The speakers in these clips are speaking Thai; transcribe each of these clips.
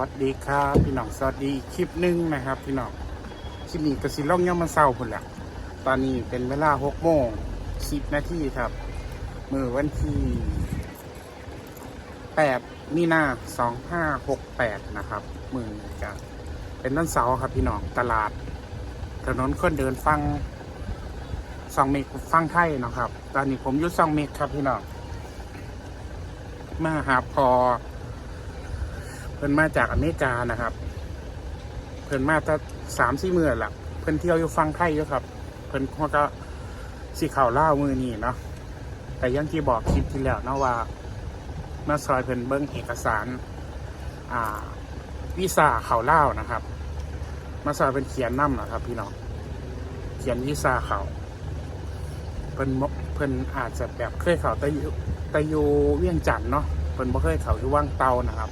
วัสดีครับพี่น้องสวัสดีคลิปหนึ่งนะครับ พี่น้องคลิปนี้กระสิล่องย่อมมาเศร้าพุ่นละตอนนี้เป็นเวลาหกโมงสิบนาทีครับ มือวันที่แปดมีนาสองห้าหกแปดนะครับ มือจะเป็นวันเสาครับพี่น้องตลาด ถนนคนเดินฟังซองเมกฟังไทยเนาะครับ ตอนนี้ผมอยุ่ซองเมกครับพี่น้องมาหาพอ พิ่นมาจากอเมริกานะครับ เพิ่นมาตั้งสามสี่มื่อละเพิ่นเที่ยวอยู่ฟังไทยอยู่ครับ เพิ่นเขาก็สีข่าวเล่ามือนี่เนาะแต่ยังที่บอกคลิปที่แล้วเนาะว่ามาซอยเพิ่นเบิ้งเอกสาร อ่าวีซ่าเขาวเล่านะครับ มาซอยเป็นเขียนน้ำนะครับ พี่น้องเขียนวีซ่าเขาเพิ่นเพิ่นอาจจะแบบเคยเขาแต่อยู่แต่อยู่เวียงจันทน์เนาะเพิ่นบ่เคยเขาอยู่ว่างเตานะครับ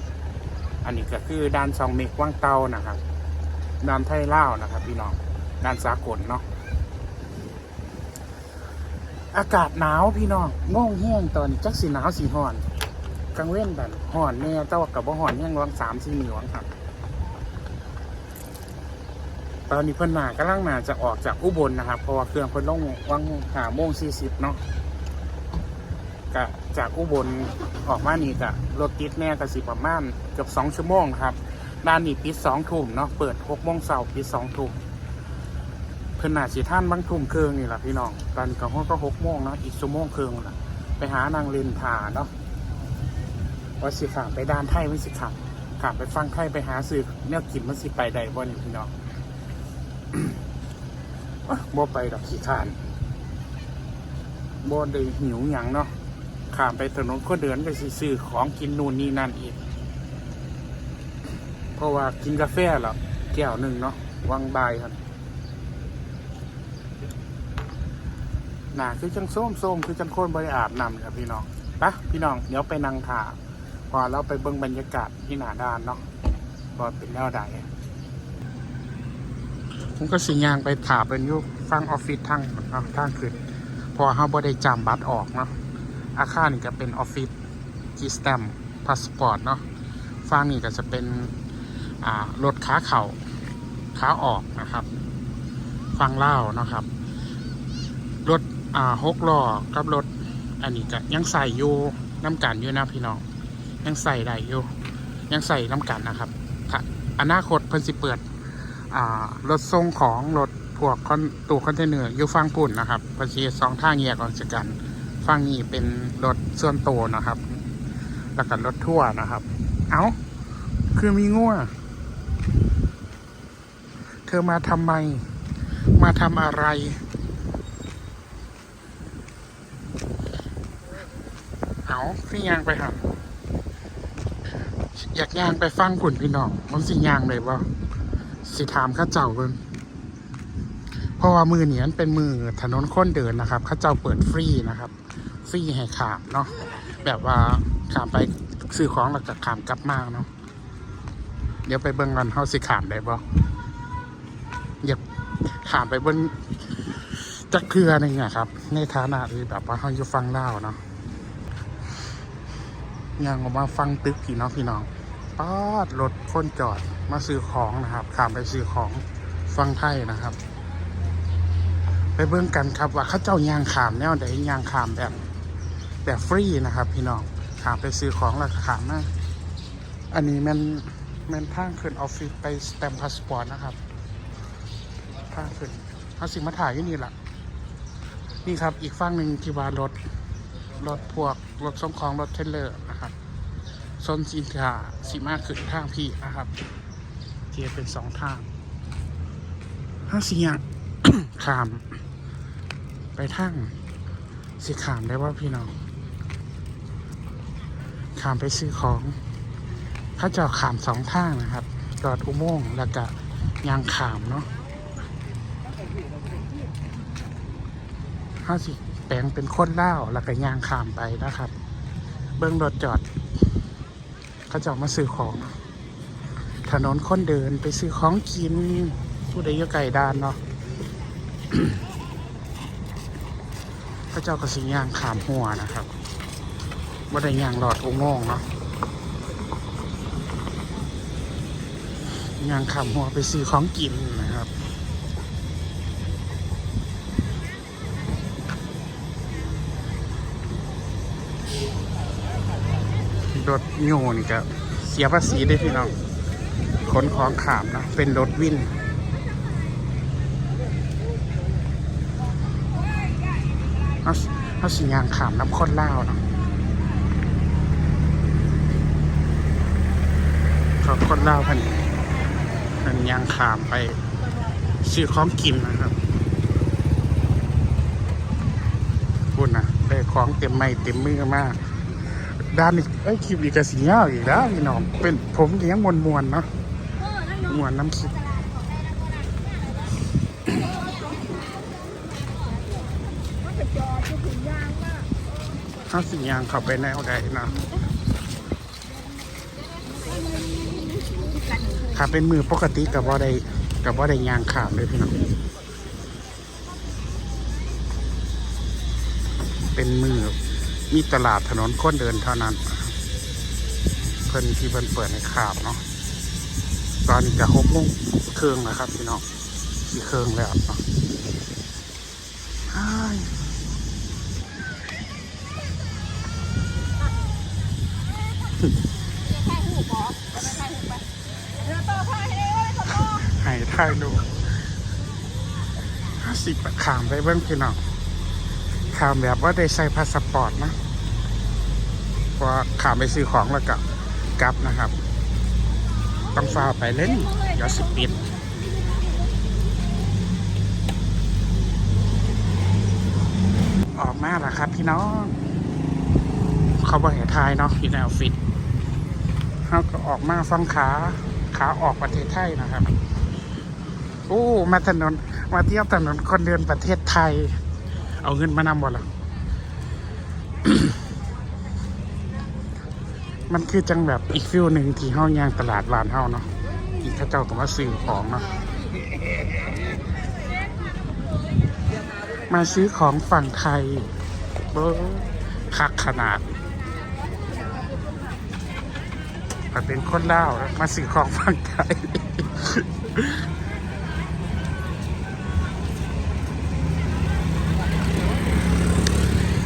อันนี้ก็คือด้านซองเมกว่างเตานะครับด้านไทยล่านะครับพี่น้องด้านสากลเนาะอากาศหนาวพี่น้องง่งแห้งตอนจักสีหนาวสีห่อนกลางเว้นแบบห่อนแน่แต่ว่ากับบ่ห่อนแห้งวังสามสี่หนิวครับ ตอนนี้เพิ่นมากำลังมาจะออกจากอุบลนะครับ เพราะว่าเครื่องเพิ่นลงวังหาโมงสี่สิบเนาะ จากอุบลออกมานี่กะรถติดแน่กะสิประมาณเกือบสองชั่วโมงครับด้านนี้ปิดสองทุ่มเนาะเปิดหกโมงเช้าปิดสองทุ่มเพิ่นน่าสิท่านบางทุ่มเครึ่องนี่แหละพี่น้องตอนนี้ก็ฮอดก็หกโมงเนาะอีกชั่วโมงเครึ่องละไปหานางเลนทาเนาะว่าสิขามไปด้านไทยมันสิขามขามไปฟังไทยไปหาซื้อเนี่ยกินมันสิไปได้บ่นี่พี่น้องบ่ไปดอกขี้ขานบ่ได้หิวหยังเนาะ ข้ามไปถนนคนเดินไปซื้อของกินนู่นนี่นั่นอีก เพราะว่ากินกาแฟแล้วแก้วหนึ่งเนาะวางบายครับหนาคือจังส้มส้มคือจังโคนบริอาบนำครับพี่น้องปะพี่น้องเดี๋ยวไปนั่งถาพอเราไปเบิ่งบรรยากาศที่หนาด้านเนาะว่าเป็นแนวใดผมก็สิยางไปถาเป็นยุคฟังออฟฟิศทางเนาะทางขึ้นพอเขาบ่ได้จำบัตรออกเนาะ อาคารนี่ก็เป็นออฟฟิศจีสแตมพาสปอร์ตเนาะฟังนี่ก็จะเป็นรถขาเข่าขาออกนะครับฟังเล่านะครับ รถอ่าหกล้อกับรถอันนี้ก็ยังใส่อยู่น้ำกันอยู่นะพี่น้องยังใส่ได้อยู่ยังใส่น้ำกันนะครับถ้าอนาคตเพิ่นสิเปิดรถส่งของรถพวกตู้คอนเทนเนอร์อยู่ฝั่งปุ่นนะครับประชีสองทางแยกออกจากกัน ฝั่งนี้เป็นรถส่วนตัวนะครับ แล้วก็รถทั่วร์นะครับ เอา้า คือมีง่วเธอมาทำไม มาทำอะไร เอาคือย่างไปหันอยากย่างไปฟังผุนพี่น้องมันสิย่างเลยบ่สิถามข้าเจ้าเบิ่ง เพราะว่ามือเนียนเป็นมือถนนค้นเดินนะครับเข้าเจ้าเปิดฟรีนะครับ ฟรีให้ขามเนาะแบบว่าขามไปซื้อของแล้วก็ขามกลับมาเนาะเดี๋ยวไปเบิ่งกันเฮาสิขามได้บ่อยากขามไปเบิ่งจักเครือนึงอะครับ ในฐานะที่แบบว่าเฮาอยู่ฟังเล่าเนาะยังออกมาฟังตึกพี่น้องพี่น้องปาดรถคนจอดมาซื้อของนะครับขามไปซื้อของฟังไทยนะครับ เบิ่งกันครับว่าเข้าเจ้ายางขามแนวใดยางขามแบบแบบฟรีนะครับ พี่น้องขามไปซื้อของแล้วก็ขามนะอันนี้มันมันทางขึ้นออฟฟิศไปสแตมพาสปอร์ตนะครับทางขึ้นเอาสิ่งมาถ่ายที่นี่แหละนี่ครับอีกฝั่งหนึ่งที่ว่ารถรถพวกรถส่งของรถเทเลอร์นะครับโซนสินค้าสีมากขึ้นทางพี่นะครับเทียเป็นสองทางถ้าสีอย่างขาม ไปทางสิขามได้ว่าพี่น้องขามไปซื้อของ ถ้าจะขามสองทางนะครับจอดอุโมงค์แล้วก็ยางขามเนาะห้าสิแปลงเป็นคนเล่าแล้วก็ยางขามไปนะครับ เบื้องรถจอดเขาจะอมาซื้อของ ถนนคนเดินไปซื้อของกินผู้ใดยู่ไก่ดานเนาะ เจ้าก็สีย่างขามหัวนะครับว่าได้ย่างหลอดองงงเนาะยางขำหัวไปซื้อของกินนะครับรถโยนี่ก็เสียภาษีได้พี่น้องขนของขามนะเป็นรถวิน เขาเขาสิยางขามน้ำข้นเล่าเนาะเขาข้นเล่าพันพันยางขามไปซื้อของกินนะครับพูดนะได้ของเต็มไม้เต็มมือมากด้านนี้เอ้คลิปอีกกระสียาอีกแล้วพี่น้องเป็นผมเลี้ยงมวลมวลๆเนาะมวลน้ำคลิ ปถ้าสิยางเข้าไปแนวใดนะถ้าเป็นมือปกติกับว่าได้กับว่าได้ยางขามเลยพี่น้องเป็นมือมีตลาดถนนคนเดินเท่านั้นครับเพิ่นที่เพิ่นเปิดในขาบเนาะตอนนี้จะหกโมงเครื่องนะครับพี่น้องสี่เครื่องแล้วเนาะ ให้ถ่ายดูห้าสิบขามไปเบิ้งพี่น้องขามแบบว่าได้ใส่พาสปอร์ตนะเพราะว่าขามไปซื้อของแล้วก็กลับนะครับ ต้องฟ้าไปเล่นเดี๋ยวสิปิดออกมาแล้วครับพี่น้อง เขาบอกให้ทายเนาะอยู่ในออฟฟิศ เขาก็ออกมาฟังขาขาออกประเทศไทยนะครับโอ้มาถนนมาเที่ยวถนนคนเดินประเทศไทย เอาเงินมานำบ่ล่ะมันคือจังแบบอีกฟิลหนึ่งที่เฮายางตลาดวานเฮาเนาะที่เขาเจ้าต้องมาซื้อของเนาะมาซื้อของฝั่งไทยเบอร์คักขนาด แต่เป็นคนเล่าวมาซื้อของฝั่งไทย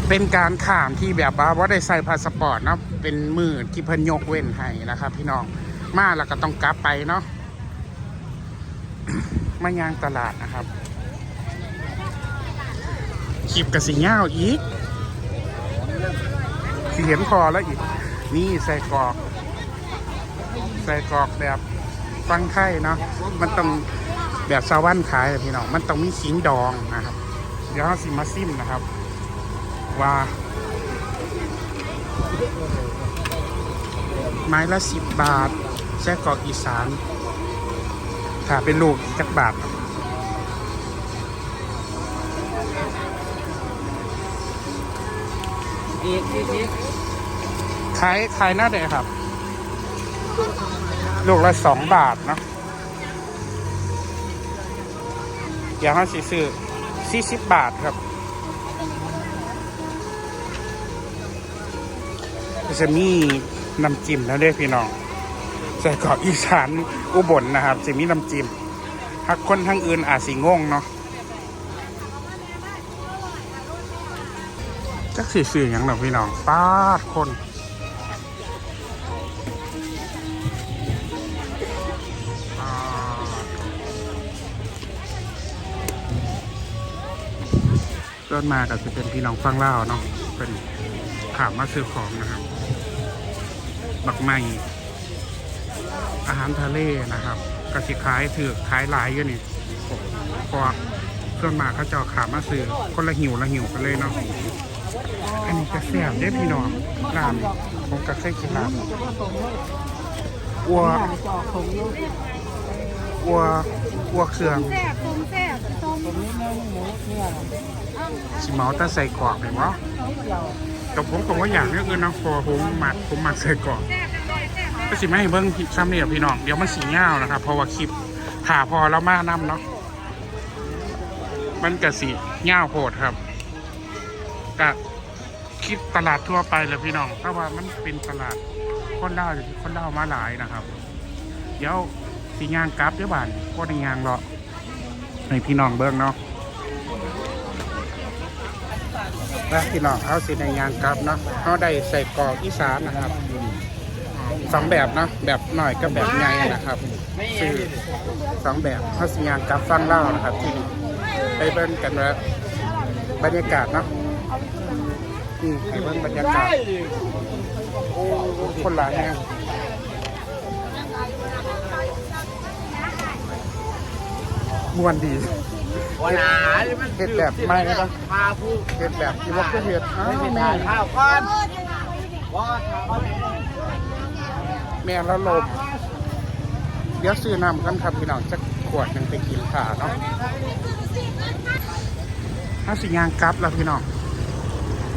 เป็นการข้ามที่แบบว่าว่าได้ใส่พาสปอร์ตเนาะเป็นมือที่เพิ่นยกเว้นให้นะครับ พี่น้องมาแล้วก็ต้องกลับไปเนาะมายางตลาดนะครับคลิปกับสีเงาอีกสีเห็นพอแล้วอีก นี่ใส่กรอก ใส่กรอกแบบฟังไทยเนาะมันต้องแบบซาวันขายพี่น้องมันต้องมีขิงดองนะครับ เดี๋ยวสิมาซิมนะครับ ว่า ไม้ละสิบบาทแซ่กรอกอีสานถ้าเป็นลูกจักบาทขายขายหน้าเดยครับ ลูกละสองบาทเนาะอย่างห้าสี่ซื้อสี่สิบบาทครับจะมีน้ำจิ้มแล้วด้อพี่น้องใส่กรออีสานอุบลนะครับจะมีน้ำจิ้มถ้าคนทั้งอื่นอาจสิงงเนาะจักสี่สื่ออย่างหรอพี่น้องป้าดคน เริ่มาก็จะเป็นพี่น้องฟังเล่าเนาะเป็นถามมาซื้อของนะครับบักไม้อาหารทะเลนะครับกสิขายถือขายหลายอยู่นี่พราะว่าเครื่องมาเขาจะขามมาซื้อคนละหิวละหิวกันเลยเนาะอันนี้ก็แซ่บเด้พี่น้องร้านผมก็เคยกินร้านอัวจอกผมอยู่อัวอัวเครื่องแซ่บต้มแซ่บต้ม ผมนี่เนื้อหมูเนี่ยสิเมาตใส่กรอกเลยวะเดียวแต่ผมก็ว่าอยางนี้คือนาะเพอผมหมักผมหมักใส่กรอบก็สิไม่ให้เบิ้งซ้ำนี่หรอกพี่น้องเดี๋ยวมันสีเงานะครับเพราะว่าคลิปถ่าพอแล้วมานํเนาะมันกะสีเงาโหดครับกะคลิปตลาดทั่วไปเลยพี่น้องเพราะว่ามันเป็นตลาดคนเล่าคนเล่ามาหลายนะครับ เดี๋ยวสีย่างกลับเดี๋ยวบานก็ในย่างหรอให้พี่น้องเบิ่งเนาะ แล้วพี่น้องเขาสีในยางกลับเนาะเขาได้ใส่กรอกอีสานนะครับสองแบบเนาะแบบหน่อยกับแบบใหญ่นะครับคือสองแบบเขาสียางกลับฟังเล่านะครับที่นี่ไปเบิ่งกันว่าบรรยากาศเนาะอืมไปเบิ่งบรรยากาศคนหลายแฮง มวนดีวันหาเลยมันเห็ดแบบไม่นะปะพาผู้เห็ดแบบที่ว่าก็เห็ดอ้าวไม่แม่ทานข้าวก่อนว่าข้าวแม่แล้วลมเดี๋ยวซื้อน้ำกันครับพี่น้องจะขวดหนึ่งไปกินขาเนาะถ้าสิยางกลับแล้วพี่น้อง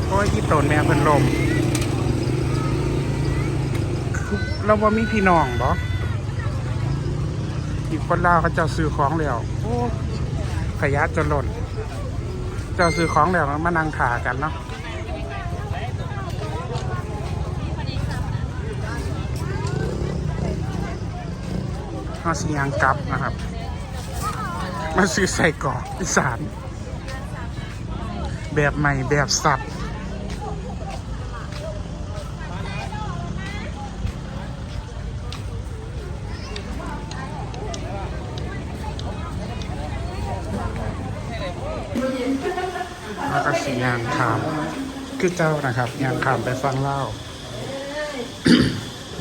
โอ้ยที่ตนแม่เพิ่นลมคือเราว่ามีพี่น้องบ่ อีกคนลาวเขาจ้าซื้อของแล้วขยะจนหล่นจ้าซื้อของแล้วมานั่งขากันเนาะมาสียางกลับนะครับ มาซื้อใส่กรอกอีสาน แบบใหม่แบบสับ สียางขาม คือเจ้านะครับยางขามไปฟังเล่า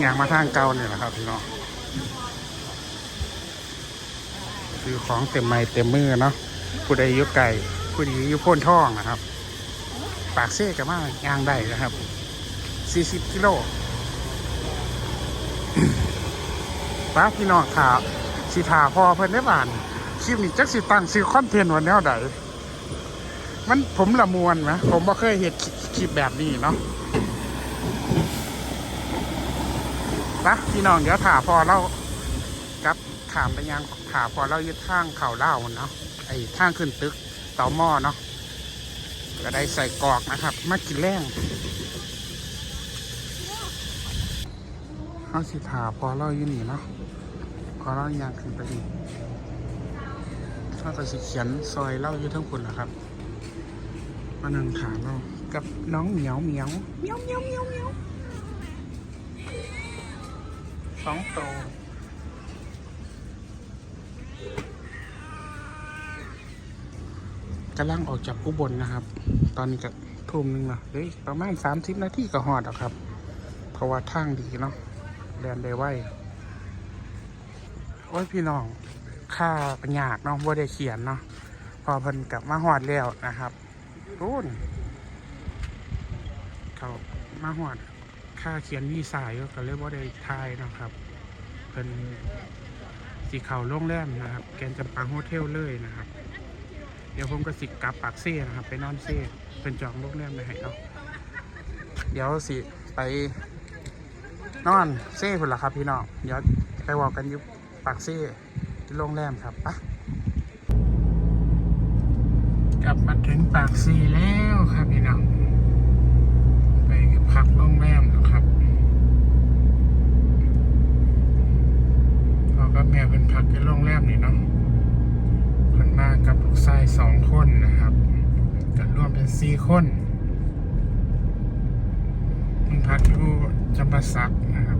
ยางมาทางเก่าเนี่ยนะครับพี่น้องคือของเต็มไม้เต็มมือเนาะผู้ใดยุไก่ผู้ใดยุพ้นท่องนะครับ ปากเซ่กับมากยางได้นะครับ 40กิโลป้าพี่น้องขาสิทาพอเพิ่นได้บานคลิปนี้จักสิตั้งซื้อคอนเทนต์วันแนวใด มันผมละมวนนะผมบ่เคยเห็นคลิปแบบนี้เนาะปะพี่น้องเดี๋ยวถาพอเรากับถามไปยังถาพอเรายึดทางเข่าเล่าเนาะไอ้ทางขึ้นตึกเตาหม้อเนาะก็ได้ใส่กอกนะครับ มากินแรงเขาสิถาพอเราอยู่นี่เนาะพอเรายางขึ้นไปนี่เขาก็สิเขียนซอยเล่าอยู่ทั้งคนนะครับ มานั่งถามเรากับน้องเหมียวเหมียวเหมียวเหมียวเหมียวเหมียวสองโตวกำลังออกจากอุบลนะครับ ตอนนี้ก็ทุ่มหนึงละเฮ้ยประมาณสามสิบนาทีก็หอดแล้วครับ เพราะว่าทางดีเนาะแดนได้ไวโอ้ยพี่น้องค่าปัญญากเนาะว่าได้เขียนเนาะพอเพิ่นกลับมาหอดแล้วนะครับรุ่น เขา มาหอดค่าเขียนวีซ่าอยู่ก็เลยว่าได้ทายนะครับเพิ่นสีเขาโรงแรมนะครับ แกนจำปาโฮเทลเลยนะครับ เดี๋ยวผมก็สิกลับปากเซ่นะครับ ไปนอนเซ่เป็นจองโรงแรมไปให้เนาะเดี๋ยวสิไปนอนเซ่คนละครับพี่น้องเดี๋ยวไปบอกกันอยุปากเซ่ที่โรงแรมครับปะกลับมาถึงปากเซ่แล้วครับพี่น้อง พักโรงแรมแล้วครับพอกับแม่เป็นพักที่โรงแรมนี่เนาะเพิ่นมากับลูกชายสองคนนะครับกันรวมเป็นสี่คนมันพักอยู่จำปาสักนะครับ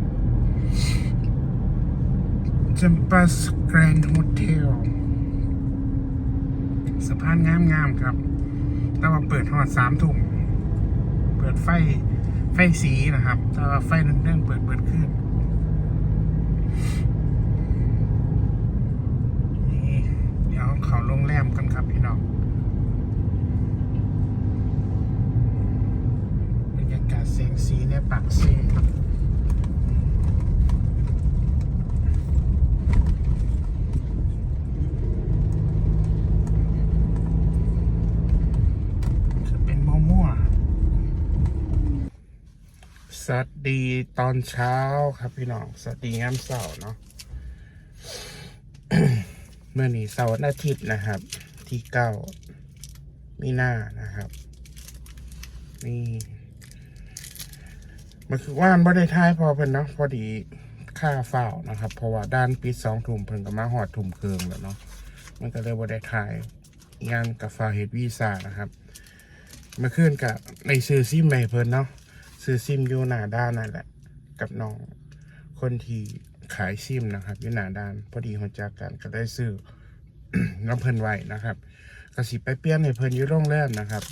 จำปาสแกรนด์โฮเทลสะพานงามๆครับ แต่ว่าเปิดหอดสามทุ่มเปิดไฟ ไฟสีนะครับแต่ว่าไฟเรื่องเปิดเปิดขึ้นนี่เดี๋ยวเขาโรงแรมกันครับพี่น้องบรรยากาศเสียงสีในปากซีจะเป็นมะม่วง สวัสดีตอนเช้าครับพี่น้อง สวัสดีงามเสาร์เนาะเมื่อนี้เสาร์อาทิตย์นะครับ ที่เก้ามีนานะครับ นี่มันคือว่านบ่ได้ทายพอเพิ่นเนาะพอดีค่าเฝ้านะครับ เพราะว่าด้านปิดสองทุ่มเพิ่นก็มาหอดทุ่มเคืองแล้วเนาะมันก็เลยบ่ได้ถ่ายงานกับฟาเฮดวีซ่านะครับเมื่อคืนกับในซื้อซิมไปเพิ่นเนาะ ซื้อซิมอยู่หน้าด้านนั่นแหละ กับน้องคนที่ขายซิมนะครับอยู่หน้าด้าน พอดีหัวจักกันก็ได้ซื้อน้ำเพลินไว้นะครับก็สิไปเปลี่ยนให้เพลินอยู่โรงแรมนะครับ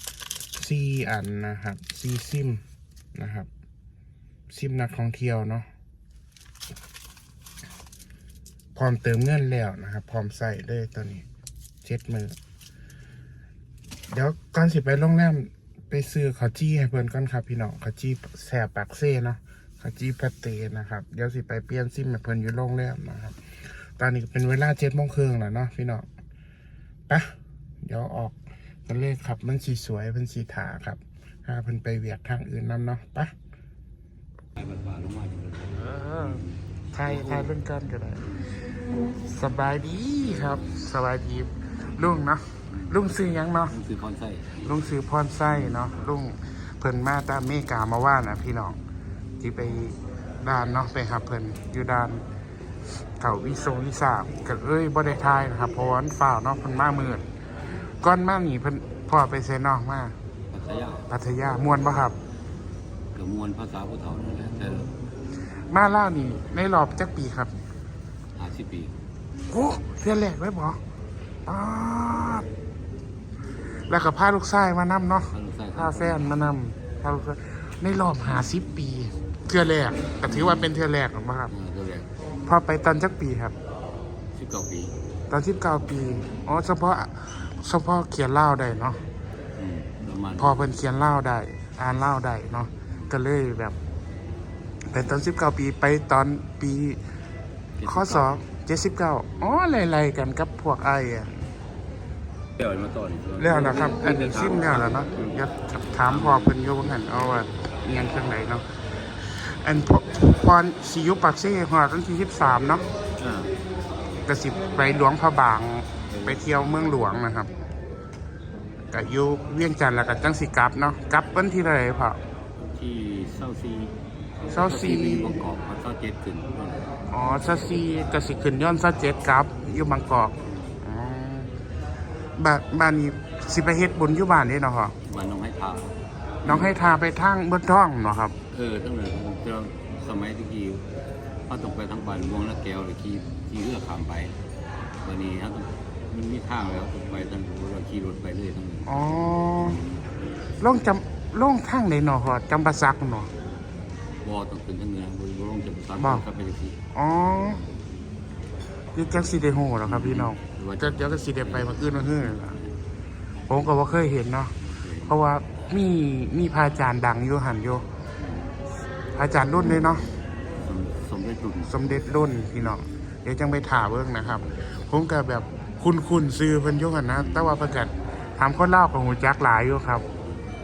ซีอันนะครับซีซิมนะครับซิมนักท่องเที่ยวเนาะพร้อมเติมเงินแล้วนะครับ พร้อมใส่เลยตอนนี้เจ็ดมือเดี๋ยวก่อนสิไปโรงแรม ซื้อข้าวจี้ให้เพื่อนก่อนครับพี่น้องข้าวจี้แสบปากเซ่เนาะข้าวจี้ปาเตนะครับ เดี๋ยวสิไปเปลี่ยนซิมให้เพื่อนอยู่โรงแรมนะครับ ตอนนี้เป็นเวลาเจ็ดโมงครึ่งแล้วเนาะพี่น้องปะเดี๋ยวออกกันเลยครับ มันสีสวยมันสีถาครับถ้าเพิ่นไปเวียดทางอื่นนํเนาะปะไทยไทยเรื่องกันก็ได้ สบายดีครับ สบายดีลุงเนาะ ลุงซื้อหยังเนาะคือคอนไส้ลุงซื้อพรไส้เนาะลุงเพิ่นมาตามเมกามาว่านะพี่น้องที่ไปด่านเนาะไปหาเพิ่นอยู่ด่านเขาวิทรงวิสามก็เอ้ยบ่ได้ทายนะครับเพราะว่ามันฝ่าวเนาะเพิ่นมามืดก่อนมานี่เพิ่นพ่อไปเซนอกมาปัทยาพัทยาม่วนบ่ครับ กับมวลภาษาผู้เฒ่านั่นแหละแต่มาล่าวนี่ในรอบจักปีครับห้าสิบปีโอ้เทือนแรกไว้บ่ ป๊าดแล้วก็พาลูกชายมานำเนาะถ้าลูกไส้พาแฟนมานำพาลูกชายในรอบหาสิบปี เทือแรกก็ถือว่าเป็นเทือแรกหรอครับตัวแรกพอไปตอนจักปีครับ สิบเก้าปีตอนสิบเก้าปี อ๋อเฉพาะเฉพาะเขียนเล่าวได้เนาะ อืมประมาณพอเพิ่นเขียนเล่าวได้ อ่านเล่าวได้เนาะ ก็เลยแบบ ไปตอนสิบเก้าปีไปตอนปี ข้อสองเจ็ดสิบเก้าอ๋อไล่ๆกันกับพวกไอ้อะ เดี๋ยวมาต่อนี่แล้วนะครับ อันนี้ซิมแล้วแล้วเนาะอยากถามพอเพิ่นโยว่างั้นเอาว่าเรียนเครื่องไหนเนาะอันพอพรสิอยุปักเซ่ฮอดวันที่13เนาะอ่าก็สิไปหลวงพระบาง ไปเที่ยวเมืองหลวงนะครับก็อยู่เวียงจันทน์แล้วก็จังสิกลับเนาะกลับวันที่เท่าไหร่พ่อที่เศร้าซีเศร้าซีมีบางกอกเขาเศร้าเจ็ดขึ้นอ๋อซาซีก็สิขึ้นย้อนซาเจ็ดกลับอยู่บางกอกอ๋อ บ้านบ้านนี้สิไปเฮ็ดบุญอยู่บ้านนี่เนาะพ่อวันน้องให้ทาน้องให้ทาไปทางเบิ้ท่องเนาะครับ เออตั้งแต่เราสมัยตะกี้เขาต้องไปทั้งบ้านวงและแก้วหรือขี่ขี่เรือข้ามไปวันนี้เขาต้องมันมีทางแล้วต้องไปทั้งเราขี่รถไปเรื่อยทั้งนั้นอ๋อล่องจำล่องทางไหนเนาะพ่อจำปาสักเนาะวอต้องเป็นทั้งเนื้อบริวารจะประสานบ้ากับไปที่อ๋ออยู่จังสิได้โหเหรอครับพี่น้องหรือ ว่าจะเดี๋ยวก็สิได้ไปมาอื่นมาฮื้อนั่นล่ะผมก็ว่าเคยเห็นเนาะเพราะว่ามีมีพระอาจารย์ดังอยู่หันอยู่พระอาจารย์รุ่นเลยเนาะสมสมเด็จตุนสมเด็จรุ่นพี่น้องเดี๋ยวจังไปถามเบิ่งนะครับ ผมก็แบบคุณคุณซื้อเพิ่นอยกันนะ แต่ว่าประกาศถามคนเล่าวของหูจักหลายอยู่ครับ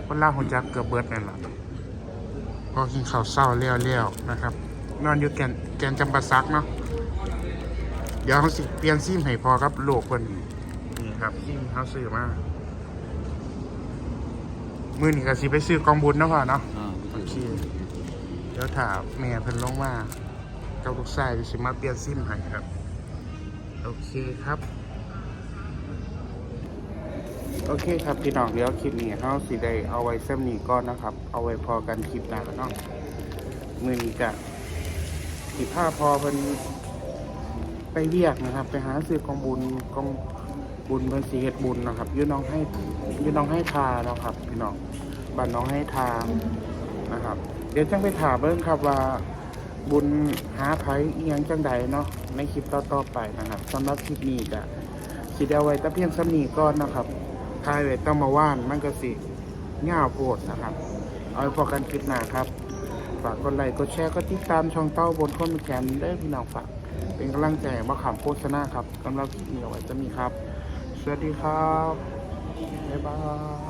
คนเล่าวหูจักเกือบเบิดนั่นแหละพอกินข้าวเศร้าเลี้ยวๆนะครับ นอนอยู่แกนแกนจำปาซักเนาะเดี๋ยวเขาสิเปลี่ยนซิมให้พอครับโลกเพิ่นนี่ครับซิมเขาซื้อมามื้อนี้ก็สิไปซื้อกองบุญเนาะพ่อเนาะอ่าโอเคเดี๋ยวถามแม่เพิ่นลงมาเจ้าลูกชายสิมาเปลี่ยนซิมให้ครับ โอเคครับ โอเคครับพี่น้องเดี๋ยวคลิปนี้เฮาสิได้เอาไว้ซ้ำนี้ก่อนนะครับ เอาไว้พอกันคลิปหน้าเนาะมื้อนี้ก็สิพาพอเพิ่น ไปเรียกนะครับ ไปหาซื้อของบุญของบุญเพิ่นสิเฮ็ดบุญนะครับยู่น้องให้ยู่น้องให้ทาเนาะครับ พี่น้องบ้านน้องให้ทานะครับ เดี๋ยวจังไปถามเบิ่งครับว่าบุญหาไผอียงจังใดเนาะในคลิปต่อๆไปนะครับสำหรับคลิปนี้ก็สิได้เอาไว้แต่เพียงซ้ำนีก่อนนะครับทายไว้ต้องมาว่านมันก็สิง่าโพดนะครับ เอาไว้พอกันคลิปหน้าครับ ฝากกดไลค์กดแชร์กดติดตามช่องเต้าบนคนมีแขนได้พี่น้องฝาก เป็นกำลังใจมาขำโฆษณาครับกำหรับคลิปนี้เอาไว้จะมีครับ สวัสดีครับบ๊ายบาย